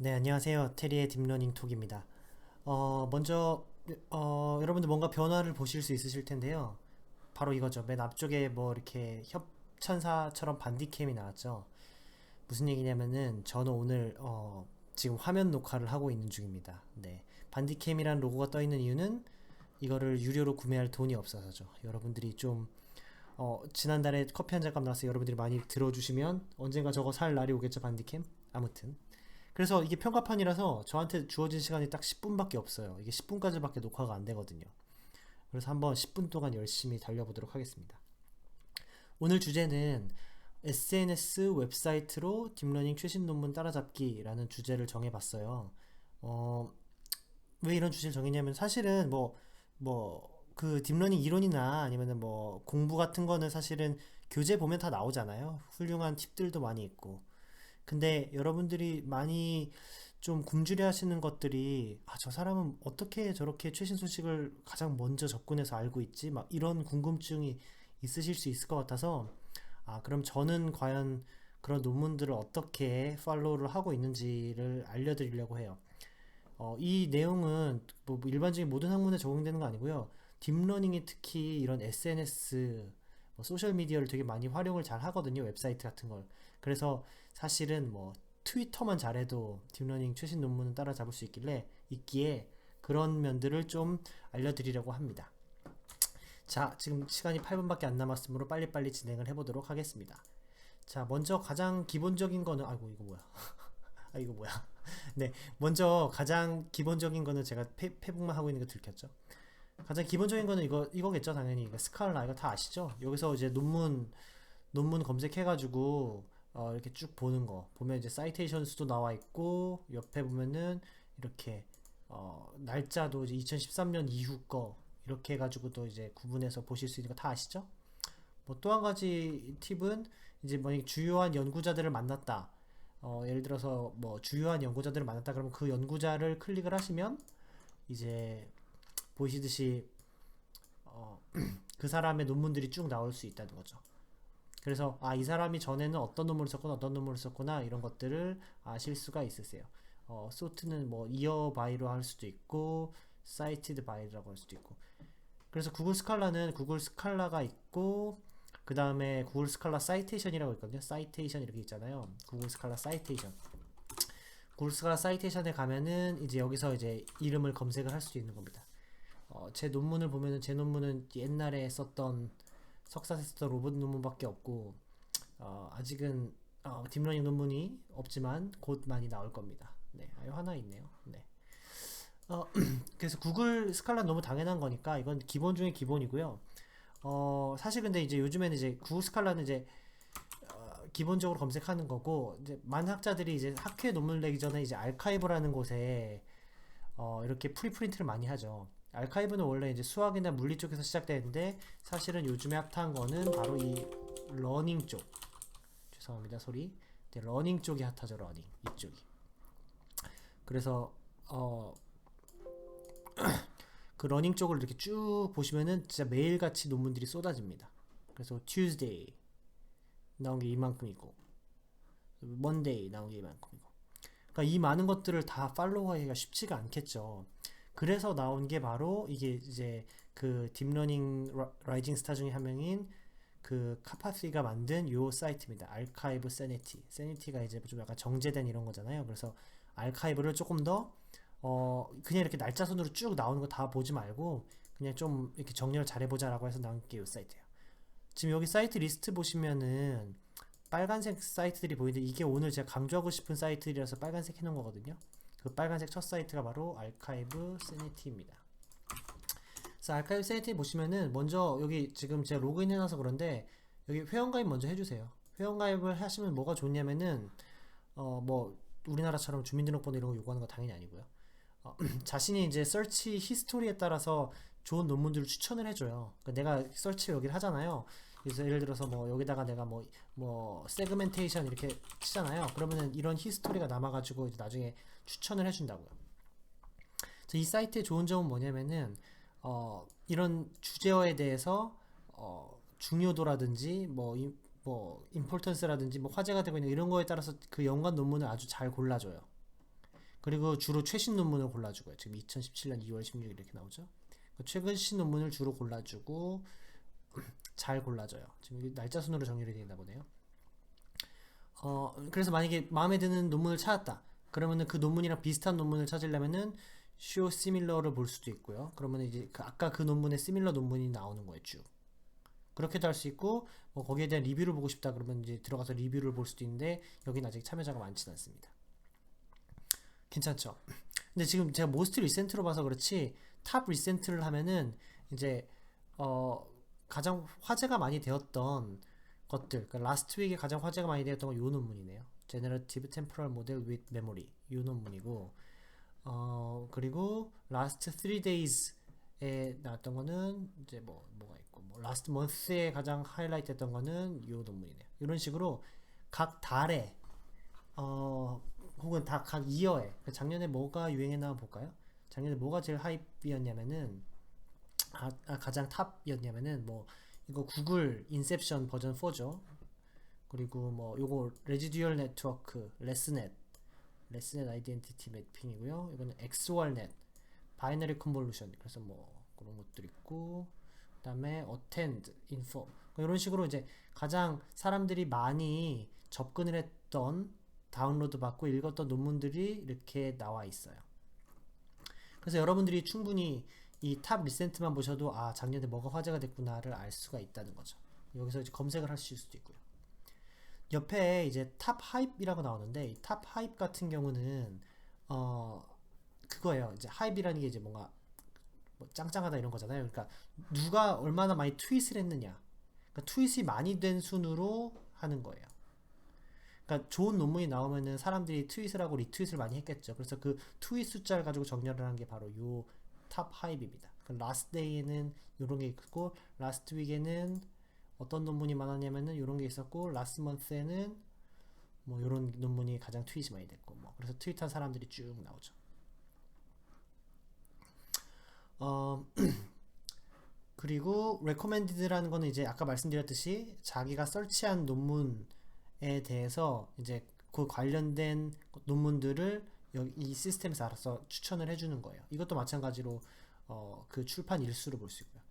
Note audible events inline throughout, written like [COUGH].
네, 안녕하세요. 테리의 딥러닝 톡입니다. 어, 먼저, 어, 여러분들 뭔가 변화를 보실 수 있으실 텐데요. 바로 이거죠. 맨 앞쪽에 뭐 이렇게 협찬사처럼 반디캠이 나왔죠. 무슨 얘기냐면은 저는 오늘, 어, 지금 화면 녹화를 하고 있는 중입니다. 네. 반디캠이란 로고가 떠 있는 이유는 이거를 유료로 구매할 돈이 없어서죠. 여러분들이 좀, 어, 지난달에 커피 한 잔값 나와서 여러분들이 많이 들어주시면 언젠가 저거 살 날이 오겠죠, 반디캠? 아무튼. 그래서 이게 평가판이라서 저한테 주어진 시간이 딱 10분밖에 없어요. 이게 10분까지밖에 녹화가 안 되거든요. 그래서 한번 10분 동안 열심히 달려보도록 하겠습니다. 오늘 주제는 SNS 웹사이트로 딥러닝 최신 논문 따라잡기라는 주제를 정해봤어요. 어, 왜 이런 주제를 정했냐면 사실은 뭐, 뭐, 그 딥러닝 이론이나 아니면은 뭐 공부 같은 거는 사실은 교재 보면 다 나오잖아요. 훌륭한 팁들도 많이 있고. 근데 여러분들이 많이 좀 굶주려 하시는 것들이 아, 저 사람은 어떻게 저렇게 최신 소식을 가장 먼저 접근해서 알고 있지? 막 이런 궁금증이 있으실 수 있을 것 같아서 아, 그럼 저는 과연 그런 논문들을 어떻게 팔로우를 하고 있는지를 알려드리려고 해요. 어, 이 내용은 뭐 일반적인 모든 학문에 적용되는 거 아니고요. 딥러닝이 특히 이런 SNS, 뭐 소셜 미디어를 되게 많이 활용을 잘 하거든요. 웹사이트 같은 걸. 그래서 사실은 뭐 트위터만 잘해도 딥러닝 최신 논문은 따라잡을 수 있길래 있기에 그런 면들을 좀 알려드리려고 합니다. 자, 지금 시간이 8분밖에 안 남았으므로 빨리빨리 진행을 해보도록 하겠습니다. 자, 먼저 가장 기본적인 거는 아이고 이거 뭐야? [LAUGHS] 아 이거 뭐야? [LAUGHS] 네, 먼저 가장 기본적인 거는 제가 페, 페북만 하고 있는 거 들켰죠. 가장 기본적인 거는 이거 이거겠죠, 당연히 이거 스칼라 이거 다 아시죠? 여기서 이제 논문 논문 검색해가지고 어, 이렇게 쭉 보는 거 보면 이제 사이테이션 수도 나와 있고 옆에 보면은 이렇게 어, 날짜도 이제 2013년 이후 거 이렇게 해가지고도 이제 구분해서 보실 수 있는 거 다 아시죠? 뭐 또 한 가지 팁은 이제 만약 주요한 연구자들을 만났다. 어, 예를 들어서 뭐 주요한 연구자들을 만났다 그러면 그 연구자를 클릭을 하시면 이제 보시듯이 어, [CLEARS THROAT] 그 사람의 논문들이 쭉 나올 수 있다는 거죠. 그래서 아 이 사람이 전에는 어떤 논문을 썼구나 어떤 논문을 썼구나 이런 것들을 아실 수가 있으세요. 어, 소트는 뭐 이어 바이로 할 수도 있고 사이티드 바이라고 할 수도 있고 그래서 구글 스칼라는 구글 스칼라가 있고 그 다음에 구글 스칼라 사이테이션이라고 있거든요. 사이테이션 이렇게 있잖아요. 구글 스칼라 사이테이션. 구글 스칼라 사이테이션에 가면은 이제 여기서 이제 이름을 검색을 할 수 있는 겁니다. 어, 제 논문을 보면은 제 논문은 옛날에 썼던 석사 테스터 로봇 논문밖에 없고 어, 아직은 어, 딥러닝 논문이 없지만 곧 많이 나올 겁니다. 네, 아, 하나 있네요. 네. 어, [CLEARS THROAT] 그래서 구글 스칼라 너무 당연한 거니까 이건 기본 중에 기본이고요. 어, 사실 근데 이제 요즘에는 이제 구글 스칼라는 이제 어, 기본적으로 검색하는 거고 이제 많은 학자들이 이제 학회 논문 내기 전에 이제 알카이브라는 곳에 어, 이렇게 프리프린트를 많이 하죠. 알카이브는 원래 이제 수학이나 물리 쪽에서 시작되는데 사실은 요즘에 핫한 거는 바로 이 러닝 쪽. 죄송합니다 소리. 네, 러닝 쪽이 핫하죠 러닝 이쪽이. 그래서 어. [CLEARS THROAT] 그 러닝 쪽을 이렇게 쭉 보시면은 진짜 매일같이 논문들이 쏟아집니다. 그래서 Tuesday 나온 게 이만큼이고 Monday 나온 게 이만큼이고 그러니까 이 많은 것들을 다 팔로우하기가 쉽지가 않겠죠. 그래서 나온 게 바로 이게 이제 그 딥러닝 라이징 스타 중에 한 명인 그 카파시가 만든 요 사이트입니다. 알카이브 세니티. 세니티가 이제 좀 약간 정제된 이런 거잖아요. 그래서 알카이브를 조금 더 어, 그냥 이렇게 날짜 순으로 쭉 나오는 거 다 보지 말고 그냥 좀 이렇게 정리를 잘 해보자라고 해서 나온 게 요 사이트예요. 지금 여기 사이트 리스트 보시면은 빨간색 사이트들이 보이는데 이게 오늘 제가 강조하고 싶은 사이트라서 빨간색 해놓은 거거든요. 그 빨간색 첫 사이트가 바로 알카이브 세니티입니다. 그래서 알카이브 세니티 보시면은 먼저 여기 지금 제가 로그인 해놔서 그런데 여기 회원가입 먼저 해주세요. 회원가입을 하시면 뭐가 좋냐면은 어 뭐 우리나라처럼 주민등록번호 이런 거 요구하는 거 당연히 아니고요. 어, [CLEARS THROAT] 자신이 이제 서치 히스토리에 따라서 좋은 논문들을 추천을 해줘요. 그러니까 내가 서치 여기를 하잖아요. 그래서 예를 들어서 뭐 여기다가 내가 뭐 뭐 세그멘테이션 이렇게 치잖아요. 그러면은 이런 히스토리가 남아가지고 나중에 추천을 해준다고요. 이 사이트의 좋은 점은 뭐냐면은 어 이런 주제어에 대해서 어 중요도라든지 뭐, 이, 뭐 임포턴스라든지 뭐 화제가 되고 있는 이런 거에 따라서 그 연관 논문을 아주 잘 골라줘요. 그리고 주로 최신 논문을 골라주고요. 지금 2017년 2월 16일 이렇게 나오죠. 그 최근 논문을 주로 골라주고 잘 골라줘요. 지금 날짜 순으로 정렬이 되나 보네요. 어, 그래서 만약에 마음에 드는 논문을 찾았다. 그러면은 그 논문이랑 비슷한 논문을 찾으려면은 show similar를 볼 수도 있고요. 그러면 이제 그 아까 그 논문에 similar 논문이 나오는 거예요, 쭉. 그렇게도 할 수 있고 뭐 거기에 대한 리뷰를 보고 싶다 그러면 이제 들어가서 리뷰를 볼 수도 있는데 여기는 아직 참여자가 많지는 않습니다. 괜찮죠? 근데 지금 제가 모스트 리센트로 봐서 그렇지 탑 리센트를 하면은 이제 어 가장 화제가 많이 되었던 것들 그 라스트 윅에 가장 화제가 많이 되었던 건요 논문이네요. Generative Temporal Model with Memory 요 논문이고 어 그리고 Last 3 Days에 나왔던 거는 이제 뭐 뭐가 있고 뭐 Last Month에 가장 하이라이트 했던 거는 요 논문이네요. 이런 식으로 각 달에 어 혹은 다 각 이어에 그 작년에 뭐가 유행했나 볼까요? 작년에 뭐가 제일 하이이었냐면은 아, 아, 가장 탑이었냐면은 뭐 이거 구글 인셉션 버전 4죠. 그리고 뭐 요거 레지듀얼 네트워크 레스넷 레스넷 아이덴티티 매핑이고요. 이거는 XORnet 바이너리 컨볼루션 그래서 뭐 그런 것들 있고 그다음에 attend info 이런 식으로 이제 가장 사람들이 많이 접근을 했던 다운로드 받고 읽었던 논문들이 이렇게 나와 있어요. 그래서 여러분들이 충분히 이 탑 리센트만 보셔도 아 작년에 뭐가 화제가 됐구나를 알 수가 있다는 거죠. 여기서 이제 검색을 하실 수도 있고요. 옆에 이제 탑 하입이라고 나오는데 이탑 하입 같은 경우는 어 그거예요. 이제 하입이라는 게 이제 뭔가 뭐 짱짱하다 이런 거잖아요. 그러니까 누가 얼마나 많이 트윗을 했느냐. 그러니까 트윗이 많이 된 순으로 하는 거예요. 그러니까 좋은 논문이 나오면은 사람들이 트윗을 하고 리트윗을 많이 했겠죠. 그래서 그 트윗 숫자를 가지고 정렬을 한 게 바로 요 탑 하입입니다. 그 라스트 데이에는 이런 게 있고 라스트 윅에는 어떤 논문이 많았냐면은 이런 게 있었고 라스트 먼스에는 뭐 이런 논문이 가장 트윗이 많이 됐고 뭐 그래서 트윗한 사람들이 쭉 나오죠. 어 [CLEARS THROAT] 그리고 recommended라는 거는 이제 아까 말씀드렸듯이 자기가 설치한 논문에 대해서 이제 그 관련된 논문들을 이 시스템에서 알아서 추천을 해주는 거예요. 이것도 마찬가지로 어, 그 출판 일수를 볼 수 있고요.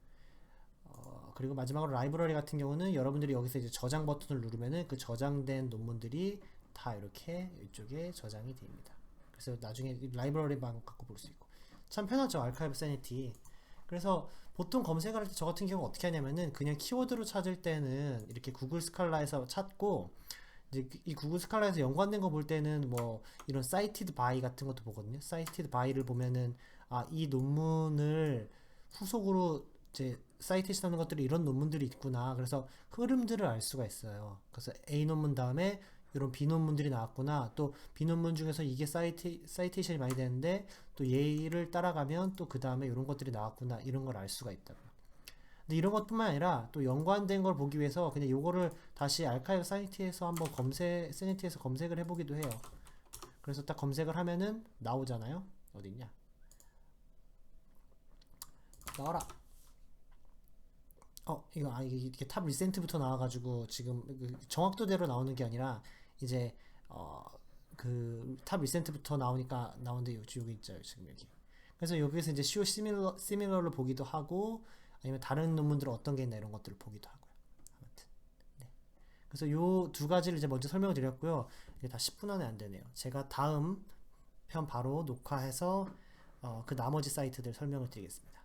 어, 그리고 마지막으로 라이브러리 같은 경우는 여러분들이 여기서 이제 저장 버튼을 누르면은 그 저장된 논문들이 다 이렇게 이쪽에 저장이 됩니다. 그래서 나중에 라이브러리만 갖고 볼 수 있고 참 편하죠 알카이브 세니티. 그래서 보통 검색을 할때 저 같은 경우 어떻게 하냐면은 그냥 키워드로 찾을 때는 이렇게 구글 스칼라에서 찾고 이제 이 구글 스칼라에서 연관된 거 볼 때는 뭐 이런 사이티드 바이 같은 것도 보거든요. 사이티드 바이를 보면은 아 이 논문을 후속으로 이제 사이테이션 하는 것들이 이런 논문들이 있구나. 그래서 흐름들을 알 수가 있어요. 그래서 A 논문 다음에 이런 B 논문들이 나왔구나. 또 B 논문 중에서 이게 사이테, 사이테이션이 많이 되는데 또 얘를 따라가면 또 그 다음에 이런 것들이 나왔구나. 이런 걸 알 수가 있다고요. 근데 이런 것뿐만 아니라 또 연관된 걸 보기 위해서 그냥 요거를 다시 알카이브 사이트에서 한번 검색, 세니티에서 검색을 해보기도 해요. 그래서 딱 검색을 하면은 나오잖아요. 어디 있냐? 나와라. 어, 이거, 아, 이게, 탑 리센트부터 나와가지고 지금 그 정확도대로 나오는 게 아니라 이제, 어, 그 탑 리센트부터 나오니까 나오는데 여기, 여기 있죠. 지금 여기. 그래서 여기서 이제 시밀러, 시밀러를 보기도 하고 아니면 다른 논문들은 어떤 게 있나 이런 것들을 보기도 하고요. 아무튼. 네. 그래서 요 두 가지를 이제 먼저 설명을 드렸고요. 이게 다 10분 안에 안 되네요. 제가 다음 편 바로 녹화해서 어, 그 나머지 사이트들 설명을 드리겠습니다.